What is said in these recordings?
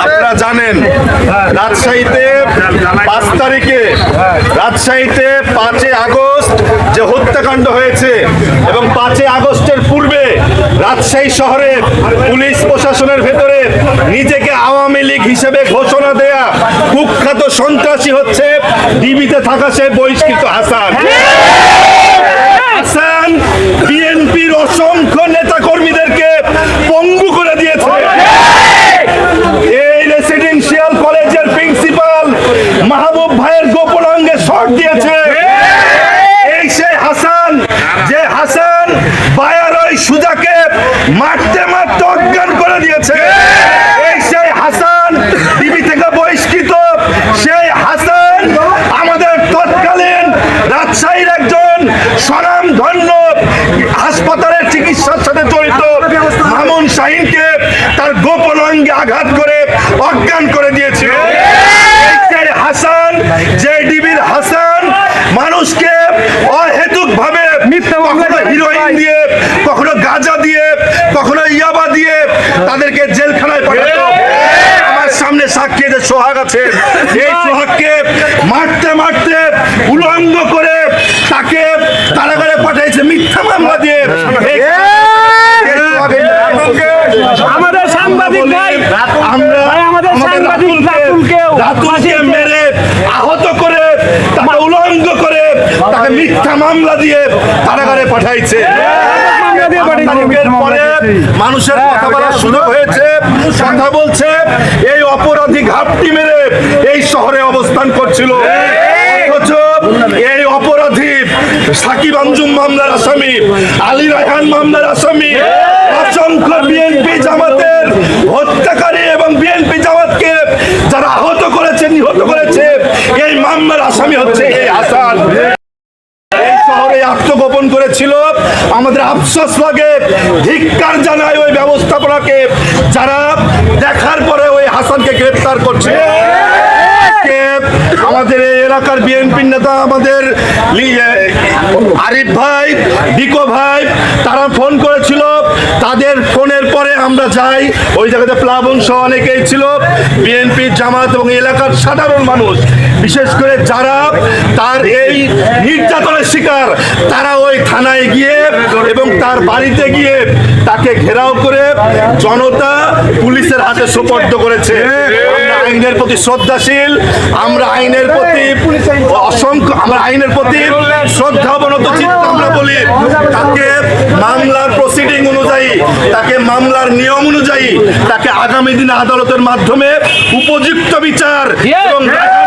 আপনারা জানেন, রাজশাহীতে পাঁচ তারিখে, রাজশাহীতে পাঁচই আগস্ট যে হত্যাকাণ্ড হয়েছে এবং পাঁচই আগস্টের পূর্বে রাজশাহী শহরে পুলিশ প্রশাসনের ভেতরে নিজেকে আওয়ামী লীগ হিসেবে ঘোষণা দেয়া কুখ্যাত সন্ত্রাসী হচ্ছে ডিবিতে থাকা সে বহিষ্কৃত হাসান বিএনপির অসংখ্য নেতা কর্মীদেরকে পঙ্গু করে দিয়েছে এই রেসিডেন্সিয়াল কলেজের প্রিন্সিপাল মাহবুব ভাইয়ের গোপনাঙ্গে শর্ট দিয়েছে এই সেই হাসান যে হাসান বায়ার ওই সুজাকে মারতে মারতে অজ্ঞান করে দিয়েছে। এই সেই হাসান টিভি থেকে বহিষ্কৃত, সেই হাসান আমাদের তৎকালীন রাজশাহীর একজন স্বনাম ধন্য হাসপাতালের চিকিৎসার সাথে জড়িত মামুন শাহিনকে তার গোপন অঙ্গে আঘাত করে অজ্ঞান করে দিয়েছে হাসান, যে ডিবির হাসান মানুষকে অহেতুক ভাবে কখনো হিরোইন দিয়ে কখনো গাঁজা দিয়ে কখনো ইয়াবা দিয়ে তাদেরকে জেলখানায় পাঠাতো। আমার সামনে সাক্ষী যে সোহাগ আছে। এই সোহাগকে মারতে মারতে উলঙ্গ করে তাকে কারাগারে পাঠাইছে মিথ্যা মামলা দিয়ে। আমাদের সাংবাদিক ভাই আমরা ভাই, আমাদের সাংবাদিক রাতুলকে মেরে আহত করে তাকে উলঙ্গ করে তাকে মিথ্যা মামলা দিয়ে কারাগারে পাঠাইছে। মানুষের কথা বলার সুযোগ হয়েছে কথা বলছে এই অপরাধী ঘাপটি মেরে এই শহরে অবস্থান করছিল। এই অপরাধী সাকিব আঞ্জুম মামলার আসামি আলী রায়হান মামলার আসামি অসংখ্য বিএনপি জামাতের হত্যাকারী এবং বিএনপি জামাতকে যারা আহত করেছে নিহত করেছে এই মামলার আসামি হচ্ছে এই হাসান। এই আত্মগোপন করেছিল। আমাদের আফসোস লাগে, ধিক্কার জানায় ওই ব্যবস্থাপনাকে। যারা দেখার পরে ওই হাসানকে গ্রেফতার করছে আমাদের এই এলাকার বিএনপির নেতা আমাদের আরিফ ভাই, ডিকো ভাই, তারা ফোন করেছিল তাদের ফোনের পরে আমরা যাই, ওই জায়গাতে প্লাবন সহ অনেকেই ছিল। বিএনপির জামাত এবং এলাকার সাধারণ মানুষ। বিশেষ করে যারা তার এই নির্যাতনের শিকার, তারা ওই থানায় গিয়ে এবং তার বাড়িতে গিয়ে তাকে ঘেরাও করে জনতা পুলিশের হাতে সোপর্দ করেছে। আইনের প্রতি শ্রদ্ধাশীল, আমরা আইনের প্রতি অসংখ্য, আমরা আইনের প্রতি শ্রদ্ধাবনত চিত্ত আমরা বলি তাকে মামলার প্রসিডিং অনুযায়ী তাকে মামলার নিয়ম অনুযায়ী তাকে আগামী দিনে আদালতের মাধ্যমে উপযুক্ত বিচার এবং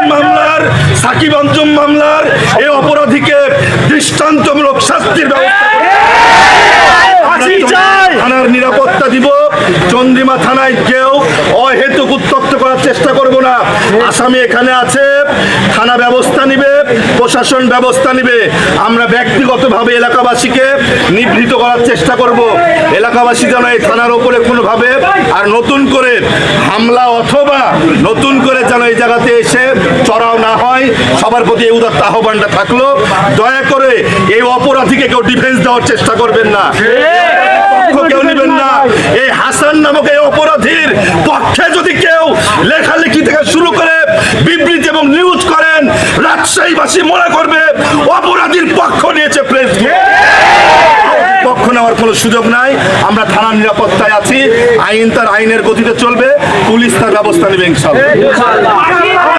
মামলার সাকিব আঞ্জুম মামলার এই অপরাধীকে দৃষ্টান্তমূলক শাস্তির ব্যবস্থা। থানার নিরাপত্তা দিব। চন্দ্রিমা থানায় কেউ অহেতুক উত্তপ্ত করার চেষ্টা করব না। আসামি এখানে আছে। থানা ব্যবস্থা নিবে। প্রশাসন ব্যবস্থা নিবে। আমরা ব্যক্তিগতভাবে এলাকাবাসীকে নিবৃত করার চেষ্টা করব। এলাকাবাসী যেন এই থানার ওপরে কোনোভাবে আর নতুন করে হামলা অথবা নতুন করে যেন এই জায়গাতে এসে চড়াও না হয়, সবার প্রতি এই উদাত্ত আহ্বানটা থাকল। দয়া করে এই অপরাধীকে কেউ ডিফেন্স দেওয়ার চেষ্টা করবেন না পক্ষ কেউ নেবেন না এই হাসান নামক এই অপরাধীর পক্ষে যদি কেউ লেখালেখি থেকে শুরু করে বিবৃতি এবং নিউজ করেন রাজশাহীবাসী মনে করবে অপরাধীর পক্ষ নিয়েছে প্রেস পক্ষ নেওয়ার কোনো সুযোগ নাই। আমরা থানার নিরাপত্তায় আছি। আইন তার আইনের গতিতে চলবে। পুলিশ তার ব্যবস্থা নেবে ইনশাল্লাহ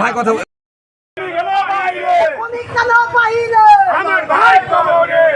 ভাই কথা আমার ভাই কবরে।